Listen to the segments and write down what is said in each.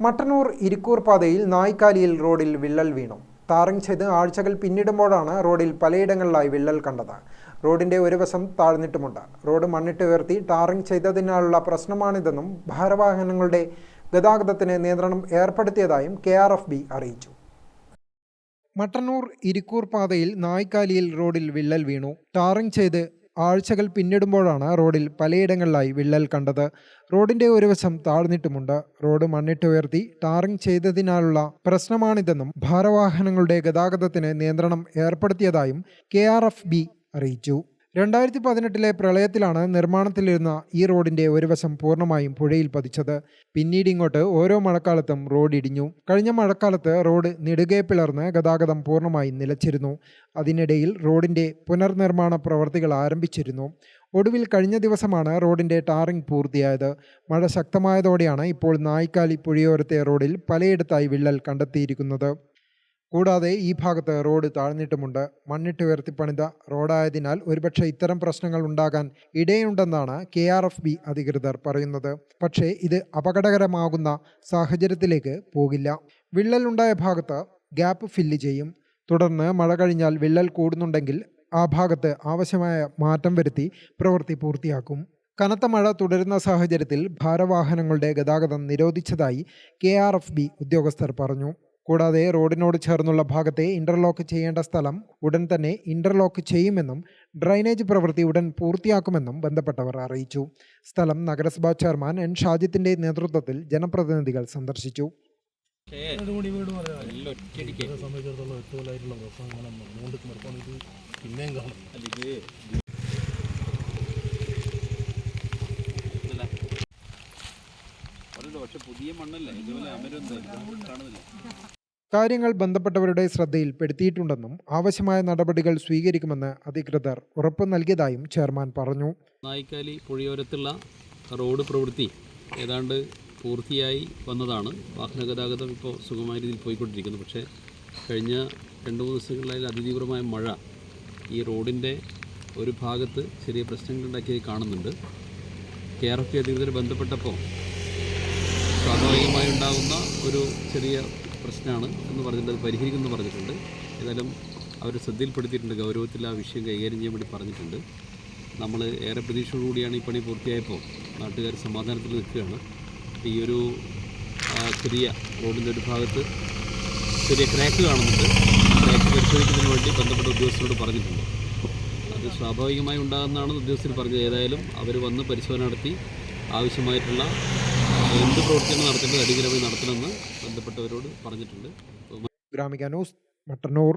മട്ടന്നൂർ ഇരിക്കൂർ പാതയിൽ നായ്ക്കാലിയിൽ റോഡിൽ വിള്ളൽ വീണു. ടാറിംഗ് ചെയ്ത് ആഴ്ചകൾ പിന്നിടുമ്പോഴാണ് റോഡിൽ പലയിടങ്ങളിലായി വിള്ളൽ കണ്ടത്. റോഡിന്റെ ഒരു വശം താഴ്ന്നിട്ടുമുണ്ട്. റോഡ് മണ്ണിട്ട് ഉയർത്തി ടാറിംഗ് ചെയ്തതിനാലുള്ള പ്രശ്നമാണിതെന്നും ഭാരവാഹനങ്ങളുടെ ഗതാഗതത്തിന് നിയന്ത്രണം ഏർപ്പെടുത്തിയതായും കെ അറിയിച്ചു. മട്ടന്നൂർ ഇരിക്കൂർ പാതയിൽ നായ്ക്കാലിയിൽ റോഡിൽ വിള്ളൽ വീണു. ടാറിംഗ് ചെയ്ത് ആഴ്ചകൾ പിന്നിടുമ്പോഴാണ് റോഡിൽ പലയിടങ്ങളിലായി വിള്ളൽ കണ്ടത്. റോഡിന്റെ ഒരു വശം താഴ്ന്നിട്ടുമുണ്ട്. റോഡ് മണ്ണിട്ട് ഉയർത്തി ടാറിംഗ് ചെയ്തതിനാലുള്ള പ്രശ്നമാണിതെന്നും ഭാരവാഹനങ്ങളുടെ ഗതാഗതത്തിന് നിയന്ത്രണം ഏർപ്പെടുത്തിയതായും കെ അറിയിച്ചു. രണ്ടായിരത്തി പതിനെട്ടിലെ പ്രളയത്തിലാണ് നിർമ്മാണത്തിലിരുന്ന ഈ റോഡിന്റെ ഒരു വശം പൂർണമായും പുഴയിൽ പതിച്ചത്. പിന്നീട് ഇങ്ങോട്ട് ഓരോ മഴക്കാലത്തും റോഡ് ഇടിഞ്ഞു. കഴിഞ്ഞ മഴക്കാലത്ത് റോഡ് നെടുകെ പിളർന്ന് ഗതാഗതം പൂർണമായും നിലച്ചിരുന്നു. അതിനിടയിൽ റോഡിന്റെ പുനർനിർമ്മാണ പ്രവർത്തികൾ ആരംഭിച്ചിരുന്നു. ഒടുവിൽ കഴിഞ്ഞ ദിവസമാണ് റോഡിന്റെ ടാറിംഗ് പൂർത്തിയായത്. മഴ ശക്തമായതോടെയാണ് ഇപ്പോൾ നായ്ക്കാലി പുഴയോരത്തെ റോഡിൽ പലയിടത്തായി വിള്ളൽ കണ്ടെത്തിയിരിക്കുന്നത്. കൂടാതെ ഈ ഭാഗത്ത് റോഡ് താഴ്ന്നിട്ടുമുണ്ട്. മണ്ണിട്ട് ഉയർത്തി പണിത റോഡായതിനാൽ ഒരുപക്ഷെ ഇത്തരം പ്രശ്നങ്ങൾ ഉണ്ടാകാൻ ഇടയുണ്ടെന്നാണ് കെ ആർ എഫ് ബി അധികൃതർ പറയുന്നത്. പക്ഷേ ഇത് അപകടകരമാകുന്ന സാഹചര്യത്തിലേക്ക് പോകില്ല. വിള്ളലുണ്ടായ ഭാഗത്ത് ഗ്യാപ്പ് ഫില്ല് ചെയ്യും. തുടർന്ന് മഴ കഴിഞ്ഞാൽ വിള്ളൽ കൂടുന്നുണ്ടെങ്കിൽ ആ ഭാഗത്ത് ആവശ്യമായ മാറ്റം വരുത്തി പ്രവൃത്തി പൂർത്തിയാക്കും. കനത്ത മഴ തുടരുന്ന സാഹചര്യത്തിൽ ഭാരവാഹനങ്ങളുടെ ഗതാഗതം നിരോധിച്ചതായി കെ ഉദ്യോഗസ്ഥർ പറഞ്ഞു. കൂടാതെ റോഡിനോട് ചേർന്നുള്ള ഭാഗത്തെ ഇന്റർലോക്ക് ചെയ്യേണ്ട സ്ഥലം ഉടൻ തന്നെ ഇന്റർലോക്ക് ചെയ്യുമെന്നും ഡ്രൈനേജ് പ്രവൃത്തി ഉടൻ പൂർത്തിയാക്കുമെന്നും ബന്ധപ്പെട്ടവർ അറിയിച്ചു. സ്ഥലം നഗരസഭാ ചെയർമാൻ എൻ ഷാജിത്തിന്റെ നേതൃത്വത്തിൽ ജനപ്രതിനിധികൾ സന്ദർശിച്ചു. പക്ഷെ പുതിയ മണ്ണല്ലേ? ഇതുപോലെ അമരൊന്നും കാണുന്നില്ല. കാര്യങ്ങൾ ബന്ധപ്പെട്ടവരുടെ ശ്രദ്ധയിൽപ്പെടുത്തിയിട്ടുണ്ടെന്നും ആവശ്യമായ നടപടികൾ സ്വീകരിക്കുമെന്ന് അധികൃതർ ഉറപ്പു നൽകിയതായും ചെയർമാൻ പറഞ്ഞു. നായിക്കാലി പുഴയോരത്തുള്ള റോഡ് പ്രവൃത്തി ഏതാണ്ട് പൂർത്തിയായി വന്നതാണ്. വാഹന ഗതാഗതം ഇപ്പോൾ സുഗമമായ രീതിയിൽ പോയിക്കൊണ്ടിരിക്കുന്നു. പക്ഷേ കഴിഞ്ഞ രണ്ട് മൂന്ന് ദിവസങ്ങളിലായി അതിതീവ്രമായ മഴ ഈ റോഡിന്റെ ഒരു ഭാഗത്ത് ചെറിയ പ്രശ്നങ്ങളുണ്ടാക്കി കാണുന്നുണ്ട്. കെ ആർ എഫ് അധികൃതർ ബന്ധപ്പെട്ടപ്പോൾ സ്വാഭാവികമായി ഉണ്ടാകുന്ന ഒരു ചെറിയ പ്രശ്നമാണ് എന്ന് പറഞ്ഞിട്ട് അത് പരിഹരിക്കുമെന്ന് പറഞ്ഞിട്ടുണ്ട്. ഏതായാലും അവർ ശ്രദ്ധയിൽപ്പെടുത്തിയിട്ടുണ്ട്. ഗൗരവത്തിൽ ആ വിഷയം കൈകാര്യം ചെയ്യാൻ വേണ്ടി പറഞ്ഞിട്ടുണ്ട്. നമ്മൾ ഏറെ പ്രതീക്ഷയോടുകൂടിയാണ് ഈ പണി പൂർത്തിയായപ്പോൾ നാട്ടുകാർ സമാധാനത്തിൽ നിൽക്കുകയാണ്. ഈ ഒരു ചെറിയ റോഡിന്റെ ഒരു ഭാഗത്ത് ചെറിയ ക്രാക്ക് കാണുന്നുണ്ട്. ക്രാക്ക് പരിശോധിക്കുന്നതിന് വേണ്ടി ബന്ധപ്പെട്ട ഉദ്യോഗസ്ഥരോട് പറഞ്ഞിട്ടുണ്ട്. അത് സ്വാഭാവികമായി ഉണ്ടാകുന്നതാണ് ഉദ്യോഗസ്ഥർ പറഞ്ഞത്. ഏതായാലും അവർ വന്ന് പരിശോധന നടത്തി ആവശ്യമായിട്ടുള്ള എന്ത് പ്രവർത്തനങ്ങൾ നടത്തേണ്ടത് അടിയന്തരമായി നടത്തണമെന്ന് ബന്ധപ്പെട്ടവരോട് പറഞ്ഞിട്ടുണ്ട്. Gramika news Mattannur.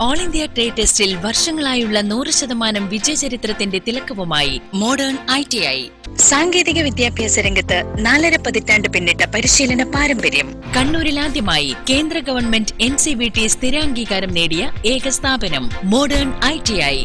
All India trade ടെസ്റ്റിൽ വർഷങ്ങളായുള്ള നൂറ് ശതമാനം വിജയചരിത്രത്തിന്റെ തിലക്കവുമായി മോഡേൺ ഐ ടി ഐ. സാങ്കേതിക വിദ്യാഭ്യാസ രംഗത്ത് നാലര പതിറ്റാണ്ട് പിന്നിട്ട പരിശീലന പാരമ്പര്യം. കണ്ണൂരിൽ ആദ്യമായി കേന്ദ്ര government N C V T സ്ഥിരാംഗീകാരം നേടിയ ഏക സ്ഥാപനം മോഡേൺ ഐ ടി ഐ.